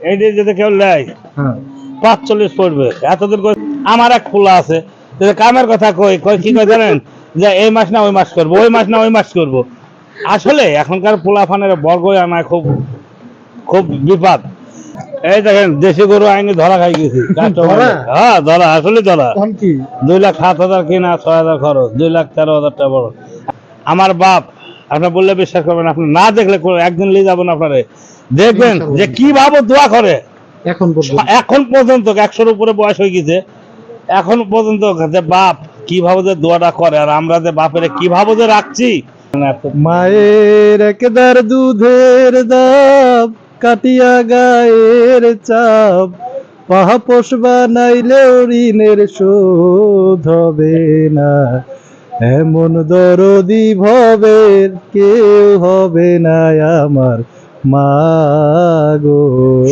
এইটা যদি কেউ নেয় হ্যাঁ। পাঁচচল্লিশ পড়বে। এতদিন করে আমার এক খোলা আছে কামের কথা কই কই কি কই জানেন? যে এই মাস না ওই মাস করব ওই মাস না ওই মাস করব। আসলে এখনকার পোলাফানের বর্গ আনায় খুব খুব বিপদ। এই দেখেন দেশি গরু আইনি ধরা খাই গেছি? হ্যাঁ। ধরা আসলে ধরা। দুই লাখ সাত হাজার কিনা ছয় হাজার খরচ দুই লাখ তেরো হাজার টাকা আমার বাপ আপনি বললে বিশ্বাস করবেন আপনি না দেখলে একদিন নিয়ে যাবেন আপনারে। দেখবেন যে কীভাবে দোয়া করে। এখন পর্যন্ত। এখন পর্যন্ত একশোর উপরে বয়স হয়ে গেছে। এখন পর্যন্ত যে বাপ কীভাবে যে দোয়াটা করে আর আমরা যে বাপের কীভাবে যে রাখছি। মায়ের একদার দুধের দাব কাটিয়া গায়ের চাপ পাহা পাহাপোষ বানাইলেও ঋণের শোধ হবে না। এমন দরদি ভবের কেউ হবে না আমার। মা গো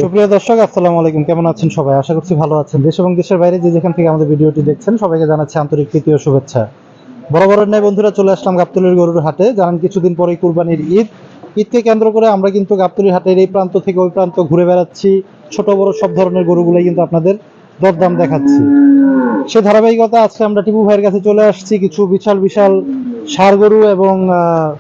সুপ্রিয় দর্শক আসসালামু আলাইকুম। কেমন আছেন সবাই? আশা করছি ভালো আছেন। দেশ এবং দেশের বাইরে যে যেখান থেকে আমাদের ভিডিওটি দেখছেন সবাইকে জানাচ্ছি আন্তরিক প্রীতি ও শুভেচ্ছা। বরাবরের ন্যায় বন্ধুরা চলে আসলাম গাবতলির গরুর হাটে। জানান কিছুদিন পরেই কুরবানির ঈদ। ঈদকে কেন্দ্র করে আমরা কিন্তু গাবতলির হাটের এই প্রান্ত থেকে ওই প্রান্ত ঘুরে বেড়াচ্ছি। ছোট বড় সব ধরনের গরুগুলোই কিন্তু আপনাদের দরদাম দেখাচ্ছি। সে ধারাবাহিকতা আজকে আমরা টিপু ভাইয়ের কাছে চলে আসছি। কিছু বিশাল বিশাল ষাড় গরু এবং আহ,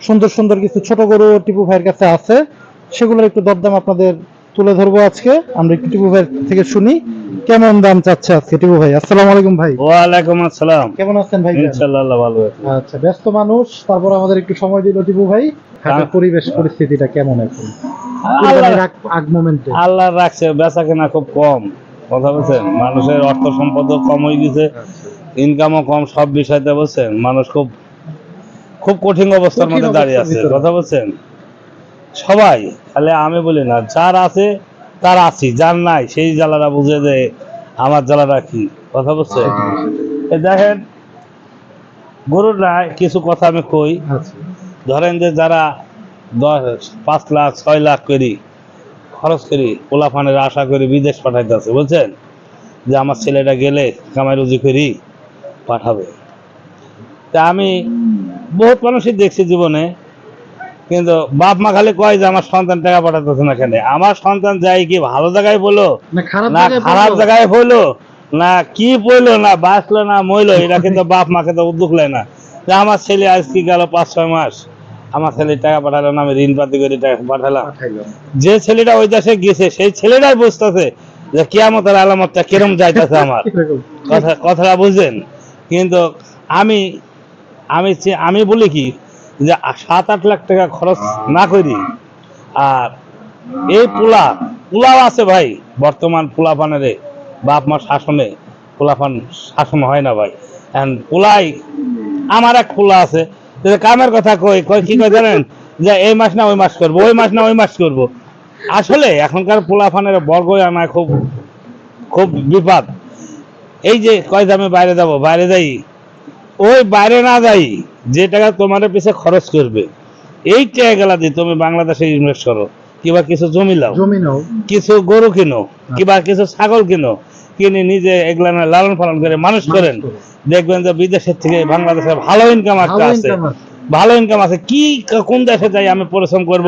সুন্দর সুন্দর কিছু ছোট গরু টিপু ভাইয়ের কাছে আছে। সেগুলোর একটু দরদাম আপনাদের তুলে ধরবো আজকে। আমরা একটু টিপু ভাইয়ের থেকে শুনি। কেমন দাম চাচ্ছে আজকে টিপু ভাই? আসসালামু আলাইকুম ভাই। ওয়ালাইকুম আসসালাম। কেমন আছেন ভাই? ইনশাল্লাহ আল্লাহ ভালো আছে। আচ্ছা ব্যস্ত মানুষ। তারপর আমাদের একটু সময় দিল টিপু ভাই। হাটের হ্যাঁ। পরিবেশ পরিস্থিতিটা কেমন এখন? আগ- আগ মোমেন্টে। আল্লাহ রাখছে বেচা কেনা খুব কম। কথা বলছেন? মানুষের অর্থ সম্পদ কম হয়ে গেছে ইনকামও কম সব বিষয়তে বলছেন? মানুষ খুব খুব কঠিন অবস্থার মধ্যে দাঁড়িয়ে আছে কথা বলছেন? সবাই তাহলে আমি বলি না যার আছে তার আছি যার নাই সেই জ্বালাটা বুঝে যে আমার জ্বালাটা কি কথা বলছেন? দেখেন গরুর নাই কিছু কথা আমি কই। আচ্ছা। ধরেন যে যারা দশ পাঁচ লাখ ছয় লাখ করি খরচ করি পোলাফানের আশা করি বিদেশ পাঠাইতেছে বুঝছেন? যে আমার ছেলেটা গেলে কামাই রুজি করি পাঠাবে। তা আমি বহুত মানুষই দেখছি জীবনে কিন্তু বাপ মা খালি কয় যে আমার সন্তান টাকা পাঠাতেছে না কেন? আমার সন্তান যাই কি ভালো জায়গায় বলো? না খারাপ জায়গায় হইল না কি বলল না বাঁচলো না মইলো এটা কিন্তু বাপ মাকে তো উদ্যোগ নেয় না। যে আমার ছেলে আজ কি গেল পাঁচ ছয় মাস? আমার ছেলে টাকা পাঠালো না আমি ঋণ পাতি করে টাকা পাঠালাম। যে ছেলেটা ওই দেশে গেছে সেই ছেলেটাই বুঝতেছে যে কিয়ামতের আলামতটা কিরম যাইতেছে আমার। কথা কথাটা বুঝেন। কিন্তু আমি আমি আমি বলি কি, যে সাত আট লাখ টাকা খরচ না করি। আর এই পোলা, পোলাও আছে ভাই, বর্তমান পোলাপানের, বাপ মা শাসনে পোলাপান শাসন হয় না ভাই। এখন পোলাই, আমার এক পোলা আছে কামের কথা কই কই কি কই জানেন? যে এই মাস না ওই মাস করব, ওই মাস না ওই মাস করব। আসলে এখনকার পোলাপানের বর্গ আনায় খুব খুব বিপদ। এই যে কয় আমি বাইরে যাব, বাইরে যাই ওই বাইরে না যাই যে টাকা তোমার পিছে খরচ করবে এই টাকাগুলা দিয়ে তুমি বাংলাদেশে ইনভেস্ট করো। কিংবা কিছু জমি লাও জমি নাও। কিছু গরু কিনো কিংবা কিছু ছাগল কিনো কিনে নিজে এগুলা লালন পালন করে মানুষ করেন। দেখবেন যে বিদেশের থেকে বাংলাদেশে ভালো ইনকাম একটা ভালো আছে। ভালো ইনকাম আছে। কি কোন দেশে যাই আমি পরিশ্রম করব?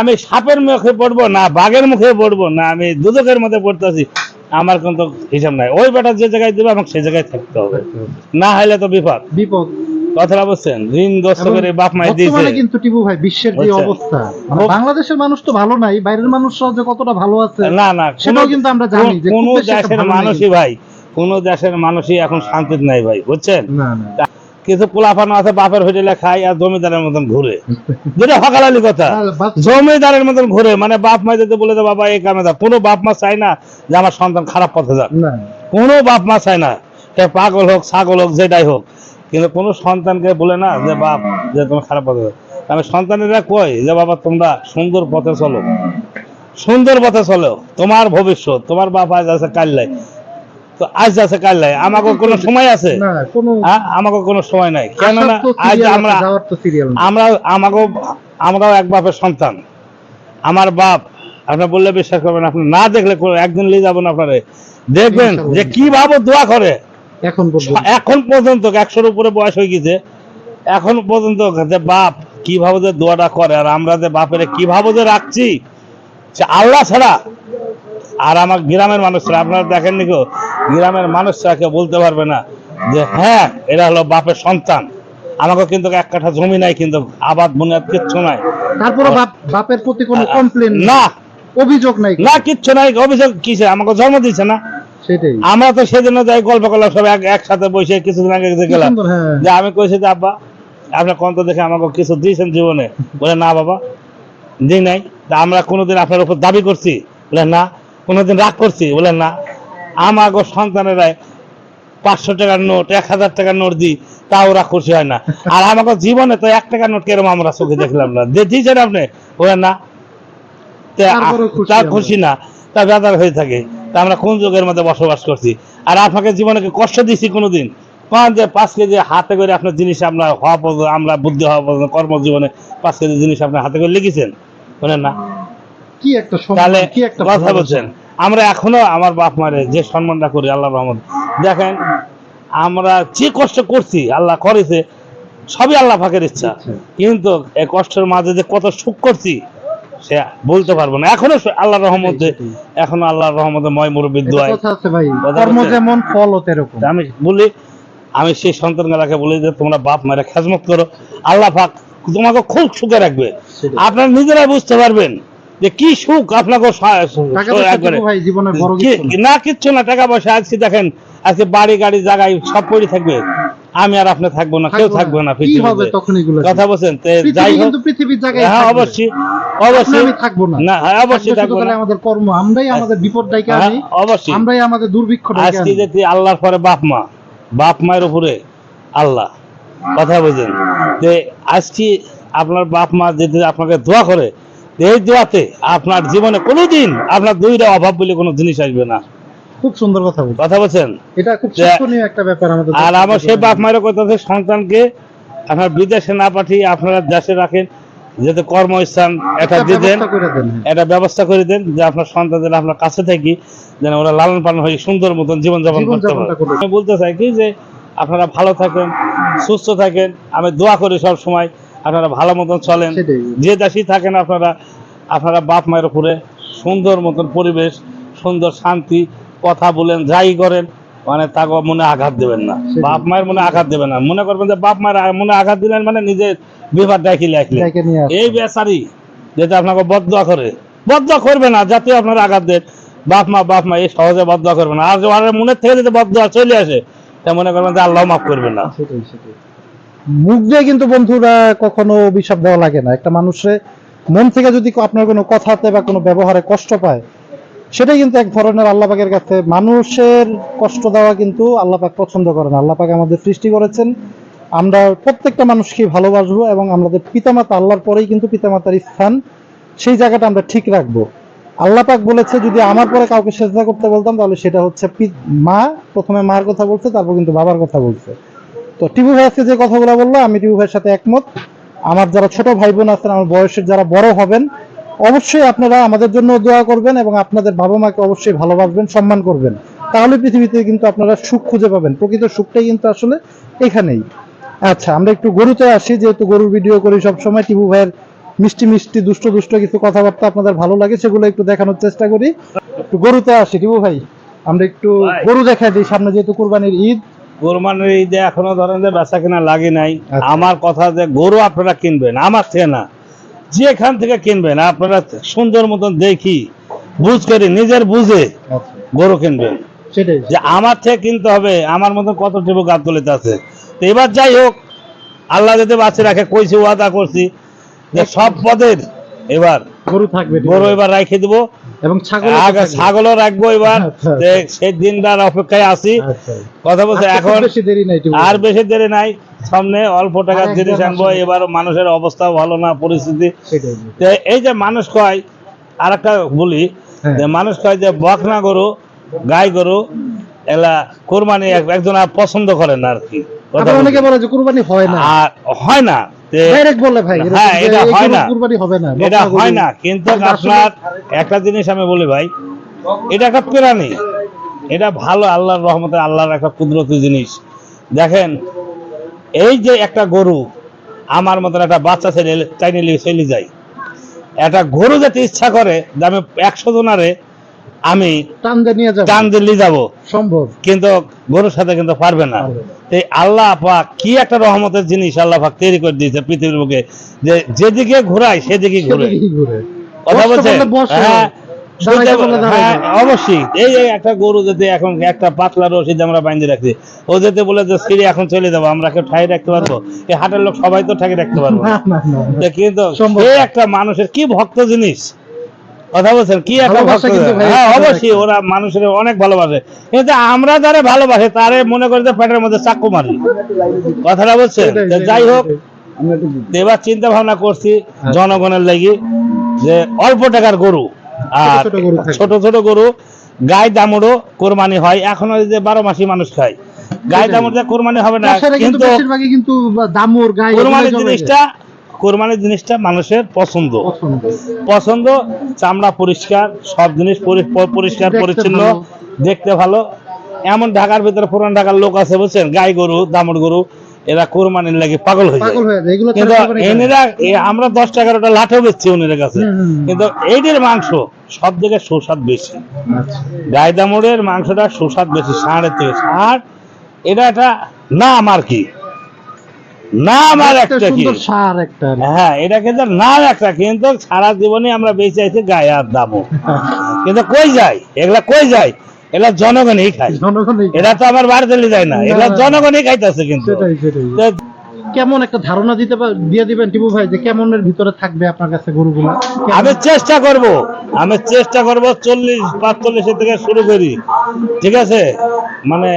আমি সাপের মুখে পড়ব না বাঘের মুখে পড়ব না আমি দুদকের মধ্যে পড়তেছি আমার কিন্তু হিসাব নাই। ওই বেটা যে জায়গায় দেবে আমাকে সেই জায়গায় থাকতে হবে। না হলে তো বিপদ। বিপদ। কথাটা বলছেন ঋণ করে বাপ মাই দিয়েছে। কিন্তু টিপু ভাই বিশ্বের যে অবস্থা মানে বাংলাদেশের মানুষ তো ভালো নাই বাইরের মানুষরা যে কতটা ভালো আছে না না সেটাও কিন্তু আমরা জানি যে কোন দেশের মানুষই ভাই কোন দেশের মানুষই এখন শান্তিতে নাই ভাই বুঝছেন? না না। কিছু পোলাপানো আছে বাপের হোটেলে খায় আর জমিদারের মতন ঘুরে। যেটা হকালালি কথা। জমিদারের মতন ঘুরে মানে বাপ মা যদি বলে যে বাবা এই কামে যা কোনো বাপ মা চায় না যে আমার সন্তান খারাপ পথে যাক। কোনো বাপ মা চায় না। সে পাগল হোক ছাগল হোক যেটাই হোক। কিন্তু কোনো সন্তানকে বলে না যে বাপ যে তোমার খারাপ পথে। আমি সন্তানেরা কই যে বাবা তোমরা সুন্দর পথে চলো। সুন্দর পথে চলো। তোমার ভবিষ্যৎ তোমার বাপ আজ আছে কাল নাই। তো আজ আছে কাল নাই। আমাকে কোনো সময় আছে? না কোনো হ্যাঁ আমাকে কোনো সময় নাই। কেননা আজ আমরা আমরা আমাকেও আমরাও এক বাপের সন্তান। আমার বাপ আপনি বললে বিশ্বাস করবেন আপনি না দেখলে একদিন নিয়ে যাবেন আপনারে। দেখবেন। যে কীভাবে দোয়া করে। এখন পর্যন্ত এখন পর্যন্ত একশোর উপরে বয়স হয়ে গেছে। এখন পর্যন্ত যে বাপ কীভাবে যে দোয়াটা করে আর আমরা যে বাপের কীভাবে যে রাখছি আল্লাহ ছাড়া আর আমার গ্রামের মানুষরা আপনারা দেখেন নিকো গ্রামের মানুষরা কেউ বলতে পারবে না যে হ্যাঁ এরা হলো বাপের সন্তান। আমাকে কিন্তু এক কাঠা জমি নাই কিন্তু আবাদ বুনিয়াদ কিচ্ছু নাই। তারপরে বাপের প্রতি কোনো কমপ্লেন না। অভিযোগ নাই? না কিচ্ছু নাই অভিযোগ কিসে আমাকে জন্ম দিচ্ছে না। সেটাই। আমরা তো সেজন্য যাই গল্প করলাম সব একসাথে বসে কিছুদিন আগে গেলাম। হ্যাঁ। যে আমি কইছি যে আব্বা আপনার কন্ত দেখে আমাকে কিছু দিয়েছেন জীবনে? বলে না বাবা দিই নাই। তা আমরা কোনোদিন আপনার উপর দাবি করছি। বলে না কোনোদিন রাগ করছি বলে না। আমাকে সন্তানেরাই পাঁচশো টাকার নোট এক হাজার টাকার নোট দিই তা ওরা খুশি হয় না। আর আমাকে জীবনে তো এক টাকার নোট কেরম আমরা চোখে দেখলাম না। দিয়ে দিয়েছেন আপনি? বলে না। তা খুশি আমরা। না। তা বেদার হয়ে থাকে। তা আমরা কোন যুগের মধ্যে বসবাস করছি? আর আপনাকে জীবনে কষ্ট দিছি কোনোদিন? কোন যে পাঁচ কেজি হাতে করে আপনার জিনিস আপনার হওয়া পর্যন্ত আমরা বুদ্ধি হওয়া পর্যন্ত কর্মজীবনে পাঁচ কেজি জিনিস আপনার হাতে করে লিখেছেন। বলেন না। কি একটা তাহলে কি একটা কথা বলছেন আমরা এখনও আমার বাপ মারে যে সম্মানটা করি আল্লাহ রহমত। দেখেন আমরা যে কষ্ট করছি আল্লাহ করেছে সবই আল্লাহ ফাঁকের ইচ্ছা। আচ্ছা। কিন্তু এই কষ্টের মাঝে যে কত সুখ করছি সে বলতে পারব না। এখনও রহমতে এখনও আল্লাহর রহমতে ময় মুরব্বীর দোয়ায় কর্ম যেমন ফল তেরকম। তা আমি বলি আমি সেই সন্তানগুলাকে বলি যে তোমরা বাপ মায়ের খেজমত করো আল্লাহ পাক তোমাকে খুব সুখে রাখবে। আপনারা নিজেরাই বুঝতে পারবেন যে কি সুখ আপনাকে না। কিচ্ছু না টাকা পয়সা আজকে দেখেন আজকে বাড়ি গাড়ি জায়গায় সব পড়ে থাকবে। আমি আর আপনি থাকব না কেউ থাকবে না। কথা বলছেন যাই হোক। হ্যাঁ অবশ্যই অবশ্যই। থাকব না। না হ্যাঁ অবশ্যই থাকব না। আমাদের কর্ম। আমরাই আমাদের বিপদ ডাইকে হ্যাঁ, আনি। অবশ্যই। আমরাই আমাদের দুর্ভিক্ষ আজকে যদি আল্লাহর পরে বাপ মা বাপ মায়ের উপরে আল্লাহ কথা বুঝেন। যে আজকে আপনার বাপ মা যদি আপনাকে দোয়া করে এই দোয়াতে আপনার জীবনে কোনোদিন আপনার দুইটা অভাব বলে কোনো জিনিস আসবে না। খুব সুন্দর কথা বলছেন। কথা বলছেন? এটা খুব শিক্ষণীয় একটা ব্যাপার আমাদের আর আমার সেই বাপ মায়ের কথা হচ্ছে সন্তানকে আপনার বিদেশে না পাঠিয়ে আপনারা দেশে রাখেন যাতে কর্মস্থান এটা দিয়ে দেন ব্যবস্থা করে দেন হ্যাঁ। এটা ব্যবস্থা করে দেন যে আপনার সন্তানদের আপনার কাছে থাকি যেন ওরা লালন পালন হয়ে সুন্দর মতন জীবনযাপন করতে পারে। আমি বলতে চাই কি যে আপনারা ভালো থাকেন সুস্থ থাকেন আমি দোয়া করি সব সময় আপনারা ভালো মতন চলেন। যে দেশেই থাকেন আপনারা আপনারা বাপ মায়ের উপরে সুন্দর মতন পরিবেশ সুন্দর শান্তি কথা বলেন যাই করেন মানে তাকে মনে আঘাত দেবেন না। বাপ মায়ের মনে আঘাত দেবেন না। মনে করবেন যে বাপ মায়ের মনে আঘাত দিলেন মানে নিজের বিভাগ দেখি লেখলেন আসেন। এই বেচারি যেটা আপনাকে বদয়া করে বদয়া করবে না যাতে আপনার আঘাত দেন। বাপ মা বাপ মা এই সহজে বদয়া করবে না। আর আর মনের থেকে যদি বদয়া চলে আসে তা মনে করবেন যে আল্লাহ মাফ করবে না। সেটাই সেটাই। মুখ দিয়ে কিন্তু বন্ধুরা কখনো অভিশাপ দেওয়া লাগে না। একটা মানুষের মন থেকে যদি আপনার কোনো কথাতে বা কোনো ব্যবহারে কষ্ট পায়, সেটাই কিন্তু এক ধরনের আল্লাপাকের কাছে। মানুষের কষ্ট দেওয়া কিন্তু আল্লাপাক পছন্দ করেন আল্লাপাক আমাদের সৃষ্টি করেছেন। আমরা প্রত্যেকটা মানুষকে ভালোবাসবো এবং আমাদের পিতামাতা আল্লাহর পরেই কিন্তু পিতামাতার স্থান, সেই জায়গাটা আমরা ঠিক রাখব। আল্লাপাক বলেছে, যদি আমার পরে কাউকে সেজদা করতে বলতাম, তাহলে সেটা হচ্ছে মা প্রথমে মার কথা বলছে, তারপর কিন্তু বাবার কথা বলছে। তো টিপু ভাই আজকে যে কথাগুলো বলল আমি টিপু ভাইয়ের সাথে একমত। আমার যারা ছোট ভাই বোন আছেন আমার বয়সের যারা বড় হবেন অবশ্যই আপনারা আমাদের জন্য দোয়া করবেন এবং আপনাদের বাবা মাকে অবশ্যই ভালোবাসবেন সম্মান করবেন। তাহলে পৃথিবীতে কিন্তু আপনারা সুখ খুঁজে পাবেন। প্রকৃত সুখটাই কিন্তু আসলে এখানেই। আচ্ছা আমরা একটু গরুতে আসি যেহেতু গরুর ভিডিও করি সবসময় টিপু ভাইয়ের মিষ্টি মিষ্টি দুষ্ট দুষ্ট কিছু কথাবার্তা আপনাদের ভালো লাগে সেগুলো একটু দেখানোর চেষ্টা করি। একটু গরুতে আসি টিপু ভাই। আমরা একটু গরু দেখা দিই সামনে যেহেতু কোরবানির ঈদ। কোরবানির ঈদে এখনও ধরেন যে বেচা কেনা লাগে নাই আচ্ছা। আমার কথা যে গরু আপনারা কিনবেন আমার থেকে না। যেখান থেকে কিনবেন আপনারা সুন্দর মতন দেখি বুঝ করে নিজের বুঝে আচ্ছা। গরু কিনবেন। যে আমার থেকে কিনতে হবে আমার মতন কত টিপু গাবতলিতে আছে। তো এবার যাই হোক আল্লাহ যদি বাঁচিয়ে রাখে কইছি ওয়াদা করছি যে সব পদের এবার গরু থাকবে। গরু এবার রাখে দিব। এবং ছাগল ছাগলও রাখব এবার। আচ্ছা, সেই অপেক্ষায় আছি। আচ্ছা। কথা বলছে এখন আর বেশি দেরি নাই। সামনে অল্প টাকার জিনিস আনব। এবার মানুষের অবস্থাও ভালো না পরিস্থিতি। এই যে মানুষ কয় আর একটা বলি হ্যাঁ। যে মানুষ কয় যে বকনা গরু গাই গরু এলা কোরবানি এক- একজন আর পছন্দ করেন আর কি। অনেকে বলে যে কুরবানি হয় না। আর হয় না। ডাইরেক্ট বলে ভাই হ্যাঁ, এটা এই হয় না। কুরবানি হবে না এটা হয় না কিন্তু কিন্তু আপনার একটা জিনিস আমি বলি ভাই এটা একটা প্রাণী এটা ভালো আল্লাহর রহমতে আল্লাহর একটা কুদরতি জিনিস। দেখেন এই যে একটা গরু আমার মতন একটা বাচ্চা ছেলে চাইনে চলে যায়। একটা গরু যাতে ইচ্ছা করে যে আমি একশো জনারে আমি টান দিয়ে নিয়ে যাবেন টান দিল্লি যাব। সম্ভব। কিন্তু গরুর সাথে কিন্তু পারবে না। এই আল্লাহ পাক কি একটা রহমতের জিনিস আল্লাহ পাক তৈরি করে দিয়েছে পৃথিবীর বুকে যে যেদিকে ঘোরায় সেদিকে ঘুরে। কথা বসে, হ্যাঁ। হ্যাঁ, অবশ্যই। এই একটা গরু যদি এখন একটা পাতলা রশিদ আমরা বাইন্ধে রাখছি ও যদি বলে যে সিঁড়ি এখন চলে যাব আমরা কেউ ঠাই রাখতে পারব? এই হাটের লোক সবাই তো ঠাই রাখতে পারব কিন্তু একটা মানুষের কি ভক্ত জিনিস? কথা বলছেন? কি একটা হ্যাঁ অবশ্যই ওরা মানুষের অনেক ভালোবাসে। কিন্তু আমরা যারা ভালোবাসে তারে মনে করি যে পেটের মধ্যে চাকু মারি। কথাটা বলছেন? সেটাই, যাই হোক এবার চিন্তা ভাবনা করছি আচ্ছা। জনগণের লাগি যে অল্প টাকার গরু আর ছোট ছোট গরু গায়ে দামড়ও কোরবানি হয়। এখন ওই যে বারো মাসি মানুষ খায়। গায়ে। দামড় কোরবানি হবে না কিন্তু দামুর গায়ে কোরবানির জিনিসটা কোরবানির জিনিসটা মানুষের পছন্দ। পছন্দ। চামড়া পরিষ্কার সব জিনিস পরিষ্কার পরিচ্ছন্ন দেখতে ভালো। এমন ঢাকার ভিতরে পুরান ঢাকার লোক আছে বুঝছেন? গাই গরু দামড় গরু এরা কোরবানির লাগে পাগল হয়ে যায়। কিন্তু। এনারা আমরা দশ টাকার ওটা লাঠেও বেচছি ওনাদের কাছে। কিন্তু এইদের মাংস সব জায়গায় সুস্বাদ বেশি। আচ্ছা। গায়ে দামড়ের মাংসটা সুস্বাদ বেশি ষাঁড়ের থেকে। ষাঁড় এটা একটা নাম আর কি। নাম আর একটা সার একটা। হ্যাঁ এটা কিন্তু নাম একটা কিন্তু সারা জীবনে আমরা বেঁচে আছি গায়ে আর দামও। কিন্তু কই যায়? এগুলা কই যায়? এগুলা জনগণই খায়। জনগণই এরা তো আমার নিয়ে যায় না। এগুলা জনগণই খাইতেছে কিন্তু। কেমন একটা ধারণা দিতে দিয়ে দিবেন টিপু ভাই যে কেমনের ভিতরে থাকবে আপনার কাছে গরুগুলো? আমি চেষ্টা করব। আমি চেষ্টা করব চল্লিশ পাঁচচল্লিশের থেকে শুরু করি। ঠিক আছে? মানে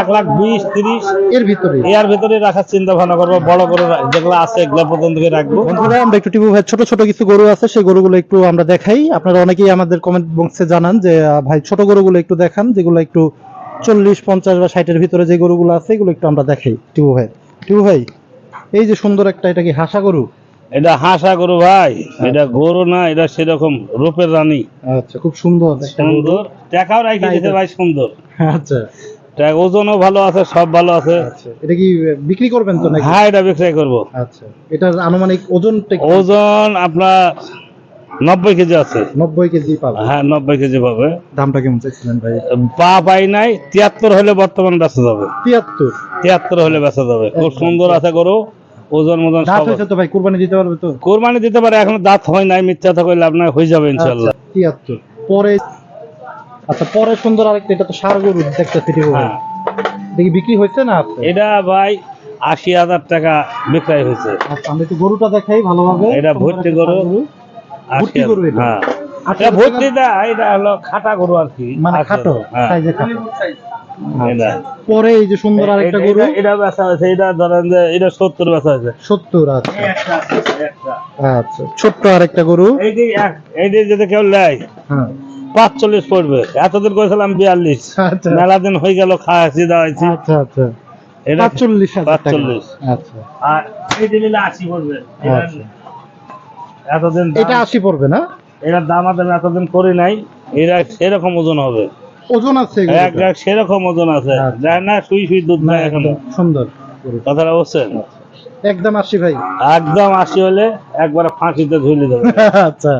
এক লাখ বিশ তিরিশ। এর ভিতরে? এর ভিতরে রাখার চিন্তা ভাবনা করব বড় করে যেগুলো আছে এগুলো থেকে রাখব। বন্ধুরা আমরা একটু টিপু ভাই ছোট ছোট কিছু গরু আছে সেই গরুগুলো একটু আমরা দেখাই। আপনারা অনেকেই আমাদের কমেন্ট বক্সে জানান যে ভাই ছোট গরুগুলো একটু দেখান যেগুলো একটু চল্লিশ পঞ্চাশ বা ষাটের ভিতরে যে গরুগুলো আছে এগুলো একটু আমরা দেখাই। টিপু ভাই টিপু ভাই এই যে সুন্দর একটা এটা কি হাসা গরু? এটা হাসা গরু ভাই এটা গরু না এটা সেরকম রূপের রানী। আচ্ছা খুব সুন্দর। সুন্দর। টাকাও রাখি দিতে ভাই সুন্দর। আচ্ছা। ওজনও ভালো আছে সব ভালো আছে। আচ্ছা এটা কি বিক্রি করবেন তো নাকি? হ্যাঁ এটা করব। আচ্ছা এটার আনুমানিক ওজনটা ওজন আপনার নব্বই কেজি আছে। নব্বই কেজি পাবে। হ্যাঁ নব্বই কেজি পাবে। দামটা কেমন চাইছিলেন ভাই? পা পাই নাই তিয়াত্তর হলে বর্তমান বেচা যাবে। তিয়াত্তর? তিয়াত্তর হলে বেচা যাবে। খুব সুন্দর আছে গরু। ওজন মোজন দাঁত হয়েছে তো ভাই কুরবানি দিতে পারবে তো? কোরবানি দিতে পারে এখন দাঁত হয় নাই মিথ্যা থাকলে লাভ নাই হয়ে যাবে ইনশাল্লাহ আচ্ছা, তিয়াত্তর। পরে আচ্ছা পরে সুন্দর আরেকটা এটা তো সার গরু ঠিক হ্যাঁ। দেখি বিক্রি হয়েছে না এটা ভাই আশি হাজার টাকা বিক্রয় হয়েছে। আচ্ছা আমি একটু গরুটা দেখাই ভালোভাবে। এটা ভর্তি গরু। ভর্তি গরু এটা? হ্যাঁ। এটা হাজার এটা হলো খাটা গরু আর কি মানে খাটো হ্যাঁ। সাইজে খাটো। এটা পরে এই যে সুন্দর আরেকটা গরু। এটা- বেচা হয়েছে এটা ধরেন যে এটা সত্তর বেচা হয়েছে। সত্তর আচ্ছা। আচ্ছা ছোট্ট আরেকটা গরু। এইটি এক- এইটি যদি কেউ নেয় হ্যাঁ। পাঁচচল্লিশ পড়বে। এতদিন করেছিলাম বিয়াল্লিশ। আচ্ছা। মেলা দিন হয়ে গেল খাওয়াছি দাওয়াইছি আচ্ছা আচ্ছা। এটা পাঁচচল্লিশ পাঁচচল্লিশ। আচ্ছা। আর এইটি নিলে আশি পড়বে। এতদিন দাম- এটা আশি পড়বে না? এটার দাম এতদিন করি নাই। এরা সেরকম ওজন হবে। ওজন আছে? সেরকম ওজন আছে। আচ্ছা। যায় না সুই সুই দুধ না, এখন। একদম সুন্দর। কথাটা বলছেন একদম আশি ভাই। একদম আশি হলে একবারে ফাঁসিতে ঝুলে দেবে। আচ্ছা।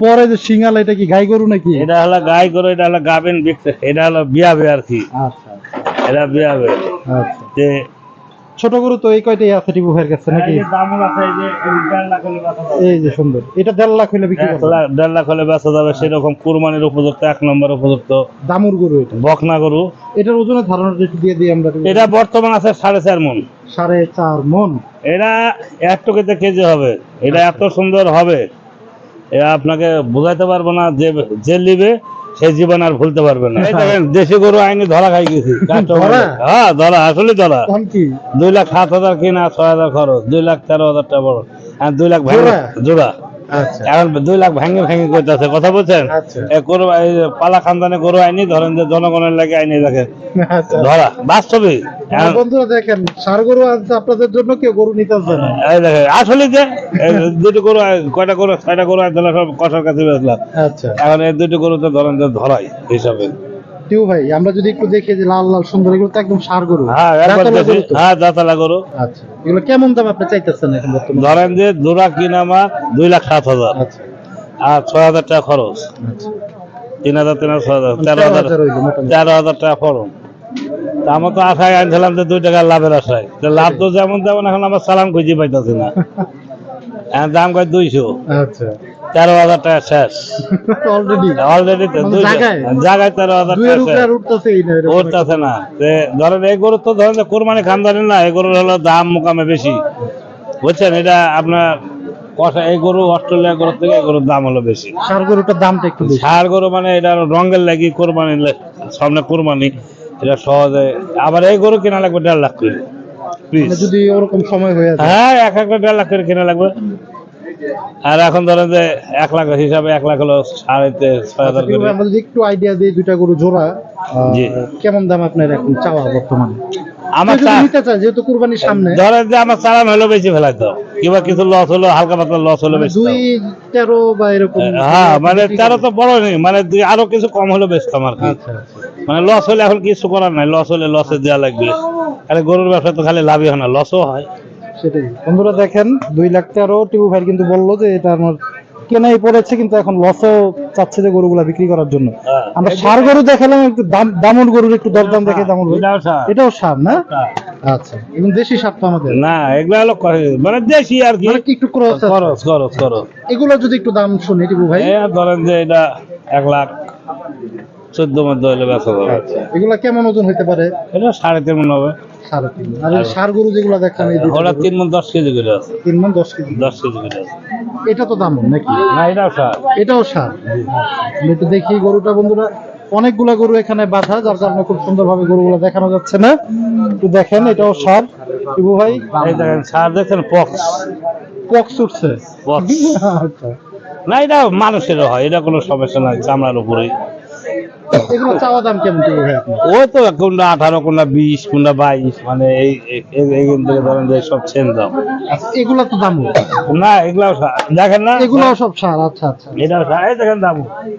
পরে যে সিঙ্গাল এটা কি গাই গরু নাকি? এটা হলো গাই গরু এটা হলো গাবেন বিক্রি এটা হলো বিয়াবে আর কি। আচ্ছা। এটা বিয়াবে আচ্ছা। যে ছোট গরু তো এই কয়টাই আছে টিপু ভাইয়ের কাছে নাকি? এই যে হলে সুন্দর। এটা দেড় লাখ হইলে বিক্রি দেড় লাখ হলে বেচা যাবে সেরকম কুরবানির উপযুক্ত এক নম্বর উপযুক্ত দামুর গরু এটা। বকনা গরু। এটার ওজনের ধারণাটা একটু দিয়ে দিই আমরা। এটা বর্তমান আছে সাড়ে চার মন। সাড়ে চার মন? এটা এক টুকিতে কেজি হবে। এটা এত সুন্দর হবে। এ আপনাকে বোঝাইতে পারব না যে যে নিবে সে জীবন আর ভুলতে পারবে না। দেখেন দেশি গরু আইনে ধরা খাই গেছি? হ্যাঁ ধরা? আসলে ধরা। দুই লাখ সাত হাজার কিনা ছয় হাজার খরচ। দুই লাখ তেরো হাজার টাকা খরচ আর দুই লাখ ভাই জোড়া? আচ্ছা। এখন দুই লাখ ভাঙে ভাঙে করতেছে কথা বলছেন আচ্ছা। গরু পালা খানদানে গরু আইনি ধরেন যে জনগণের লাগে আইনি দেখে। আচ্ছা। ধরা বাস্তবে বন্ধুরা দেখেন সার গরু আছে আপনাদের জন্য কেউ গরু নিতে না। আসলে যে দুটো গরু কয়টা গরু ছয়টা গরু সব কষার কাছে আচ্ছা। এখন এই দুটো গরু তো ধরেন যে ধরাই হিসাবে। টিউ ভাই আমরা যদি একটু দেখি যে লাল লাল সুন্দর এগুলো তো একদম সার গরু। হ্যাঁ একবার দেখি। হ্যাঁ দাতালা গরু। আচ্ছা এগুলো কেমন দাম আপনি চাইতেছেন এখন বর্তমানে? ধরেন যে জোড়া কিনা আমার দুই লাখ সাত হাজার। আচ্ছা। আর ছয় হাজার টাকা খরচ। আচ্ছা। তিন হাজার তিন হাজার ছয় হাজার তেরো হাজার। তেরো হাজার টাকা ফরম তা আমার তো আশায় আনছিলাম যে দুই টাকা লাভের আশায়। লাভ তো যেমন তেমন এখন আমার সালাম খুঁজে পাইতেছি না। এখন দাম কয় দুইশো। আচ্ছা। তেরো হাজার টাকা শেষ। অলরেডি মানে? জায়গায়? তেরো হাজার টাকা উঠতেছে না। যে ধরেন এই গরু তো ধরেন কোরবানি খানদানি না এই গরুর হলো দাম মোকামে বেশি। বুঝছেন? এটা আপনার কষা এই গরু অস্ট্রেলিয়া গরুর থেকে এই গরুর দাম হলো বেশি। ষাঁড় গরুটার দামটা একটু ষাড় গরু মানে এটা রঙের লাগি কোরবানি সামনে কোরবানি। এটা সহজে আবার এই গরু কেনা লাগবে দেড় লাখ করে। মানে যদি ওরকম সময় হয়ে যায়। হ্যাঁ এক একটা দেড় লাখ করে কেনা লাগবে। আর এখন ধরেন যে এক লাখ হিসাবে এক লাখ হলো সাড়ে ছয় হাজার করে। একটু আইডিয়া দিই দুইটা গরু জোড়া কেমন দাম আপনার এখন চাওয়া বর্তমানে? আমার কেউ যদি চা- নিতে চায় যেহেতু কুরবানির সামনে। ধরেন যে আমার চালান হলো বেশি ফেলাই তো। কিংবা কিছু লস হলো হালকা পাতলা লস হলো মানে বেশি দুই তেরো বা এরকম হ্যাঁ মানে তেরো তো বড় নেই মানে দুই আরও কিছু কম হলো আর কি। আচ্ছা আচ্ছা। মানে লস হলে এখন কিছু করার নাই লস হলে লসে দেওয়া লাগবে। খালি গরুর ব্যবসা তো খালি লাভই হয় না লসও হয়। সেটাই। বন্ধুরা দেখেন দুই লাখ তেরো টিপু ভাই কিন্তু বলল যে এটা আমার কেনাই পড়েছে কিন্তু এখন লসও চাচ্ছে যে গরুগুলা বিক্রি করার জন্য। আমরা সার গরু দেখালাম একটু দাম দামন গরুর একটু দরদাম দেখে দামন এটাও সার। না? আচ্ছা। এবং দেশি সার তো আমাদের। না এগুলো হলো মানে দেশি আর কি। মানে একটু ক্রস খরচ খরচ খরচ এগুলো যদি একটু দাম শুনি টিপু ভাই। ধরেন যে এটা এক লাখ চোদ্দ মধ্যে হলে বেচা যাবে। এগুলা কেমন ওজন হতে পারে? এটা সাড়ে তেমন হবে। সাড়ে তিন আর এই সার গরু যেগুলো দেখলাম এই দুইটা ওটা তিন মন দশ কেজি করে আছে। তিন মান দশ কেজি। দশ কেজি করে আছে। এটা তো দাম নাকি? না এটাও সার। এটাও সার? আমি একটু দেখি গরুটা বন্ধুরা। অনেকগুলা গরু এখানে বাঁধা যার কারণে খুব সুন্দর সুন্দরভাবে গরুগুলো দেখানো যাচ্ছে না। একটু দেখেন এটাও সার। টিপু ভাই? এই দেখেন সার দেখছেন পক্স। পক্স উঠছে। আচ্ছা। না এটা মানুষেরও হয় এটা কোনো সমস্যা নাই চামড়ার উপরেই। এগুলো চাওয়া দাম কেমন টিপু ভাই আপনার? ওই তো কোনটা আঠারো কোনটা বিশ কোনটা বাইশ মানে এই এই- এই- থেকে ধরেন যে সব চেন দাম। আচ্ছা, তো দাম না এগুলাও দেখেন না? এগুলাও সব সার আচ্ছা আচ্ছা। এটাও সার। এই দেখেন দাম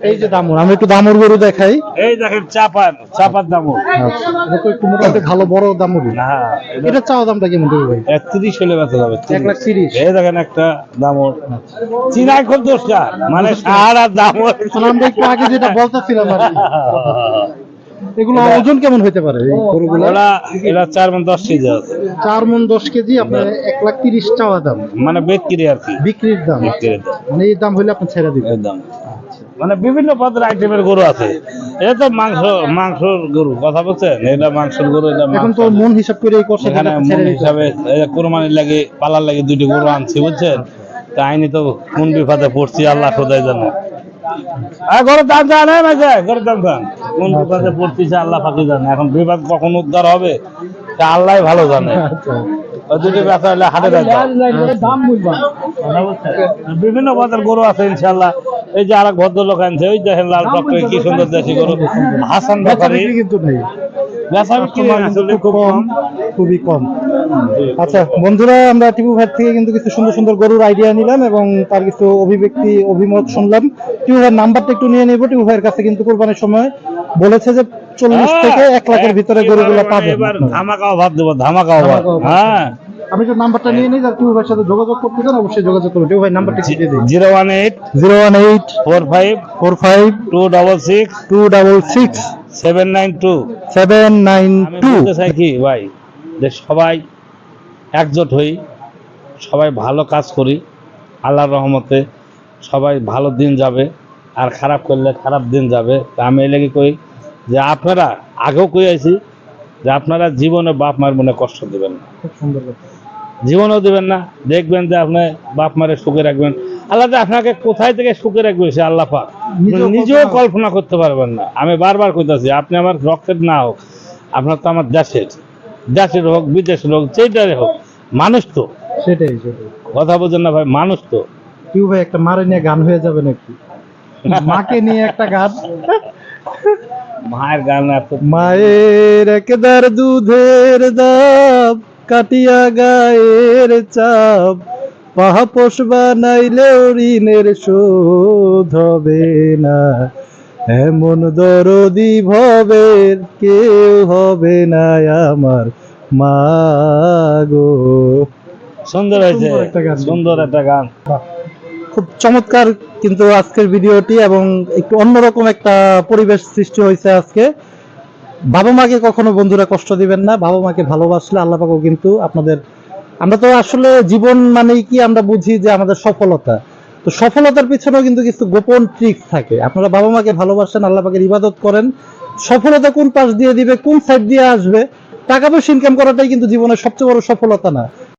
এই যে দামুর আমি একটু দামুর গরু দেখাই। এই দেখেন চাপার চাপার দাম আচ্ছা একটু মোটামুটি ভালো বড় দামুরই। না এটা চাওয়া দামটা কেমন টিপু ভাই? একত্রিশ হলে বেচা যাবে এক লাখ তিরিশ। এই দেখেন একটা দামর চিনাই খুব দোষকার মানে সার আর দামর আমরা একটু আগে যেটা বলতেছিলাম আর। এগুলো ওজন কেমন হতে পারে এই গরুগুলো? এরা চার মন দশ কেজি চার মন দশ কেজি আপনার এক লাখ তিরিশ চাওয়া দাম। মানে বিক্রি আর কি। বিক্রির দাম। মানে এই দাম হলে আপনি ছেড়ে দিবেন। একদম মানে বিভিন্ন পদের আইটেমের গরু আছে। এটা তো মাংস মাংসর গরু কথা বলছেন? এটা মাংসের গরু এটা এখন তো মন হিসাব করে করছে এখানে মন হিসাবে কোরবানির লাগে পালার লাগে দুইটি গরু আনছি বুঝছেন? তা আইনি তো কোন বিপদে পড়ছি আল্লাহ খোদাই জানে। গরুর দাম জানে না গরুর দাম জান? কোন বিপদে পড়ছি আল্লাহ ফাঁকি জানে। এখন বিপদ কখন উদ্ধার হবে তা আল্লাহ ভালো জানে। আচ্ছা। দুটি ব্যথা হলে হাটে দাম বিভিন্ন পথের গরু আছে ইনশাল্লাহ এই যে আর ভদ্রলোক আনছে ওই দেখেন লাল কি সুন্দর দেশি গরু। হাসান ব্যাপারী কিন্তু নেই। বেচা বিক্রি আসলে খুব খুব কম কম। খুবই কম। আচ্ছা বন্ধুরা আমরা টিপু ভাই থেকে কিন্তু কিছু সুন্দর সুন্দর গরুর আইডিয়া নিলাম এবং তার কিছু অভিব্যক্তি অভিমত শুনলাম। টিপু ভাইয়ের নাম্বারটা একটু নিয়ে নেব। টিপু ভাইয়ের কাছে কিন্তু কোরবানির সময় বলেছে যে চল্লিশ থেকে এক লাখের ভিতরে গরুগুলো পাবে। ধামাকা অভাব দেবো ধামাকা অভাব। হ্যাঁ। আমি একটু নাম্বারটা নিয়ে নিই যার টিপু ভাইয়ের সাথে যোগাযোগ করতে চান অবশ্যই যোগাযোগ করুন ভাই নাম্বারটা দিয়ে দিন? Zero one eight zero one eight four five four five two double six two double six seven nine two. Seven nine two. চাই কি ভাই যে সবাই একজোট হই সবাই ভালো কাজ করি আল্লাহর রহমতে সবাই ভালো দিন যাবে আর খারাপ করলে খারাপ দিন যাবে। তা আমি এই লেগে কই যে আপনারা আগেও কই আছি যে আপনারা জীবনে বাপ মার মনে কষ্ট দেবেন না। খুব সুন্দর কথা। জীবনেও দেবেন না দেখবেন যে আপনি বাপ মারে সুখে রাখবেন। আল্লাহ আপনাকে কোথায় থেকে সুখে রাখবে সে আল্লাহ পাক। নিজেও কল্পনা- করতে পারবেন না। আমি বারবার কইতাছি আপনি আমার রক্তের না হোক আপনার তো আমার দেশের। দেশের হোক বিদেশের হোক যেটারে হোক মানুষ তো। সেটাই সেটাই। কথা বোঝেন না ভাই মানুষ তো। টিপু ভাই একটা মারে নিয়ে গান হয়ে যাবে নাকি? মাকে নিয়ে একটা গান? মায়ের গান এত মায়ের একদার দুধের দাম। কাটিয়া গায়ের চাপ পাহা পোষ বানাইলেও ঋণের শোধ হবে না। এমন দরদি ভবের কেউ হবে না আমার মা গো। সুন্দর হয়েছে সুন্দর একটা গান। খুব চমৎকার কিন্তু আজকের ভিডিওটি এবং একটু অন্যরকম একটা পরিবেশ সৃষ্টি হয়েছে আজকে। বাবা মাকে কখনো বন্ধুরা কষ্ট দিবেন না বাবা মাকে ভালোবাসলে আল্লাহ পাকও কিন্তু আপনাদের, আমরা তো আসলে জীবন মানেই কি আমরা বুঝি যে আমাদের সফলতা। তো সফলতার পিছনেও কিন্তু কিছু গোপন ট্রিক্স থাকে। আপনারা বাবা মাকে ভালোবাসেন, আল্লাহ পাকের ইবাদত করেন। সফলতা কোন পাশ দিয়ে দিবে, কোন সাইড দিয়ে আসবে, টাকা পয়সা ইনকাম করাটাই কিন্তু জীবনের সবচেয়ে বড় সফলতা না।